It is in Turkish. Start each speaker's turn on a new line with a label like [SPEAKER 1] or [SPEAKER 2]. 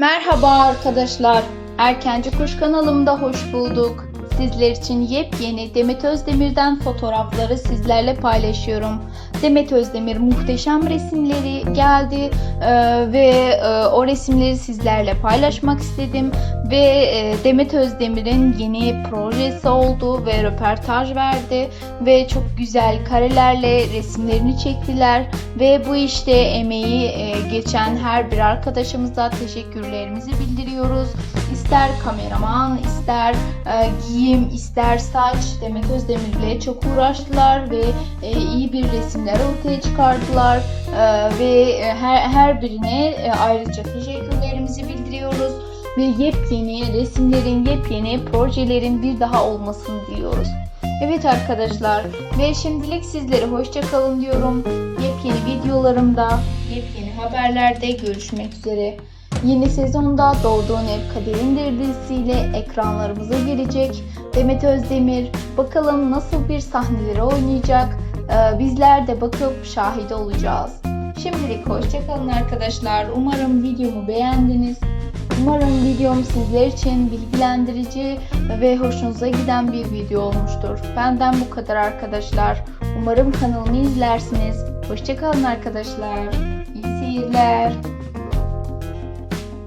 [SPEAKER 1] Merhaba arkadaşlar. Erkenci Kuş kanalımda hoş bulduk. Sizler için yepyeni Demet Özdemir'den fotoğrafları sizlerle paylaşıyorum. Demet Özdemir muhteşem resimleri geldi e, ve e, o resimleri sizlerle paylaşmak istedim ve e, Demet Özdemir'in yeni projesi oldu ve röportaj verdi ve çok güzel karelerle resimlerini çektiler ve bu işte emeği e, geçen her bir arkadaşımıza teşekkürlerimizi bildiriyoruz. İster kameraman, ister e, giyim, ister saç Demet Özdemir'le çok uğraştılar ve e, iyi bir resimler ortaya çıkardılar E, ve her, her birine e, ayrıca teşekkürlerimizi bildiriyoruz ve yepyeni resimlerin, yepyeni projelerin bir daha olmasını diliyoruz. Evet arkadaşlar ve şimdilik sizlere hoşça kalın diyorum. Yepyeni videolarımda, yepyeni haberlerde görüşmek üzere. Yeni sezonda Doğduğun Ev Kaderindir dizisiyle ekranlarımıza gelecek. Demet Özdemir bakalım nasıl bir sahneleri oynayacak. Ee, bizler de bakıp şahit olacağız. Şimdilik hoşçakalın arkadaşlar. Umarım videomu beğendiniz. Umarım videom sizler için bilgilendirici ve hoşunuza giden bir video olmuştur. Benden bu kadar arkadaşlar. Umarım kanalımı izlersiniz. Hoşçakalın arkadaşlar. İyi seyirler.